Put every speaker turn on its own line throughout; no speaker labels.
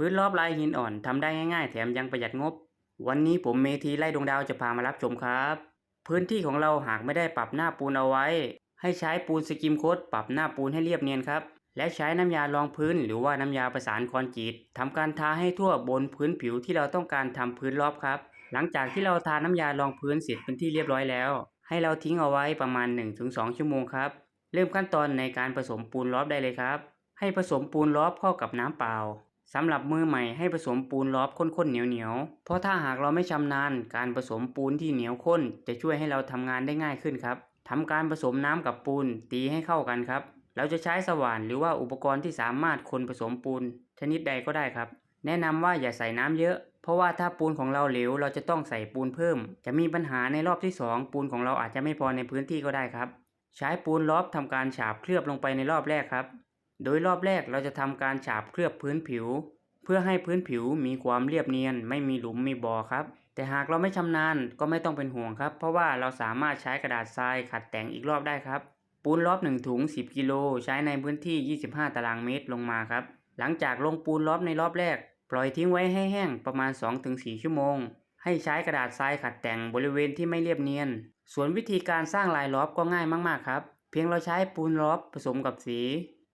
พื้นรอบลายหินอ่อนทำได้ง่ายๆ แถมยังประหยัดงบ วันนี้ผมเมทีไล่ดวงดาวจะพามารับชมครับ พื้นที่ของเราหากไม่ได้ปรับหน้าปูนเอาไว้ ให้ใช้ปูนสกิมโคตปรับหน้าปูนให้เรียบเนียนครับ และใช้น้ำยารองพื้นหรือว่าน้ำยาประสานคอนกรีตทำการทาให้ทั่วบนพื้นผิวที่เราต้องการทำพื้นรอบครับ หลังจากที่เราทาน้ำยารองพื้นเสร็จเป็นที่เรียบร้อยแล้ว ให้เราทิ้งเอาไว้ประมาณ 1-2 ชั่วโมงครับ เริ่มขั้นตอนในการผสมปูนรอบได้เลยครับ ให้ผสมปูนรอบเข้ากับน้ำเปล่า สำหรับมือใหม่ให้ผสมปูนรอบข้นๆเหนียวๆ เพราะถ้าหากเราไม่ชำนาญการผสมปูนที่เหนียวข้น จะช่วยให้เราทำงานได้ง่ายขึ้นครับทำการผสมน้ำกับปูนตีให้เข้ากันครับ เราจะใช้สว่านหรือว่าอุปกรณ์ที่สามารถคนผสมปูน ชนิดใดก็ได้ครับ แนะนำว่าอย่าใส่น้ำเยอะ เพราะว่าถ้าปูนของเราเหลวเราจะต้องใส่ปูนเพิ่ม จะมีปัญหาในรอบที่สองปูนของเราอาจจะไม่พอในพื้นที่ก็ได้ครับ ใช้ปูนรอบทำการฉาบเคลือบลงไปในรอบแรกครับ โดยรอบแรกเราจะทำการฉาบเคลือบพื้นผิว เพื่อให้พื้นผิวมีความเรียบเนียน ไม่มีหลุมมีบ่อครับ แต่หากเราไม่ชำนาญก็ไม่ต้องเป็นห่วงครับ เพราะว่าเราสามารถใช้กระดาษทรายขัดแต่งอีกรอบได้ครับ ปูนรอบ1ถุง 10 กิโลใช้ในพื้นที่ 25 ตารางเมตรลงมาครับ หลังจากลงปูนรอบในรอบแรก ปล่อยทิ้งไว้ให้แห้งประมาณ 2-4 ชั่วโมง ให้ใช้กระดาษทรายขัดแต่งบริเวณที่ไม่เรียบเนียน ส่วนวิธีการสร้างลายล้อมก็ง่ายมากๆครับ เพียงเราใช้ปูนล้อมผสมกับสี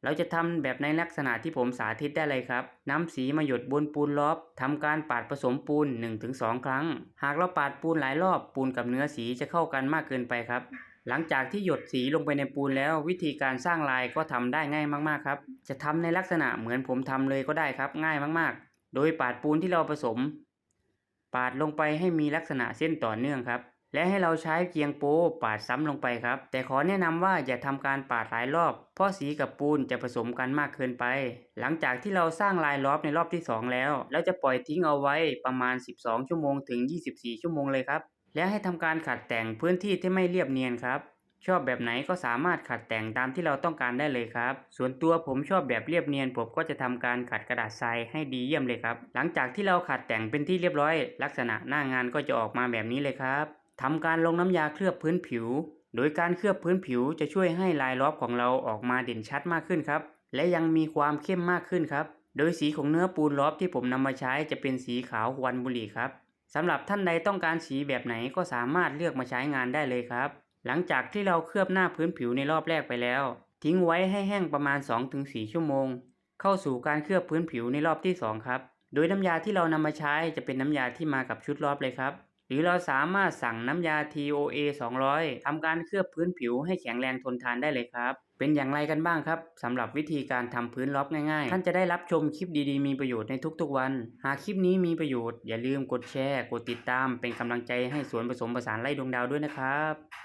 เราจะทำแบบในลักษณะที่ผมสาธิตได้เลยครับนำสีมาหยดบนปูนลอมทำการปาดผสมปูน 1-2 ครั้ง หากเราปาดปูนหลายรอบปูนกับเนื้อสีจะเข้ากันมากเกินไปครับ หลังจากที่หยดสีลงไปในปูนแล้ว วิธีการสร้างลายก็ทำได้ง่ายมากๆครับ จะทำในลักษณะเหมือนผมทำเลยก็ได้ครับ ง่ายมากๆ โดยปาดปูนที่เราผสม ปาดลงไปให้มีลักษณะเส้นต่อเนื่องครับ และให้เราใช้เกียงโป้ปาดซ้ำลงไปครับ แต่ขอแนะนำว่าอย่าทำการปาดหลายรอบ เพราะสีกับปูนจะผสมกันมากเกินไป หลังจากที่เราสร้างลายล้อมในรอบที่ 2 แล้ว เราจะปล่อยทิ้งเอาไว้ประมาณ 12 ชั่วโมงถึง 24 ชั่วโมงเลยครับ และให้ทำการขัดแต่งพื้นที่ที่ไม่เรียบเนียนครับ ชอบแบบไหนก็สามารถขัดแต่งตามที่เราต้องการได้เลยครับ ส่วนตัวผมชอบแบบเรียบเนียนผมก็จะทำการขัดกระดาษทรายให้ดีเยี่ยมเลยครับ หลังจากที่เราขัดแต่งเป็นที่เรียบร้อย ลักษณะหน้างานก็จะออกมาแบบนี้เลยครับ ทำการลงน้ำยาเคลือบพื้นผิว โดยการเคลือบพื้นผิวจะช่วยให้ลายล้อมของเราออกมาเด่นชัดมากขึ้นครับ และยังมีความเข้มมากขึ้นครับ โดยสีของเนื้อปูนล้อมที่ผมนำมาใช้จะเป็นสีขาววันบุหรี่ครับสำหรับท่านใดต้องการสีแบบไหนก็สามารถเลือกมาใช้งานได้เลยครับ หลังจากที่เราเคลือบหน้าพื้นผิวในรอบแรกไปแล้ว ทิ้งไว้ให้แห้งประมาณ 2-4 ชั่วโมง เข้าสู่การเคลือบพื้นผิวในรอบที่ 2 ครับ โดยน้ำยาที่เรานำมาใช้จะเป็นน้ำยาที่มากับชุดรอบเลยครับ หรือเราสามารถสั่งน้ำยา TOA 200 ทำการเคลือบพื้นผิวให้แข็งแรงทนทานได้เลยครับ เป็นอย่างไรกันบ้างครับสำหรับวิธีการทำพื้นล็อบง่ายๆ ท่านจะได้รับชมคลิปดีๆ มีประโยชน์ในทุกๆวัน หากคลิปนี้มีประโยชน์อย่าลืมกดแชร์ กดติดตาม เป็นกำลังใจให้สวนผสมผสานไล่ดวงดาวด้วยนะครับ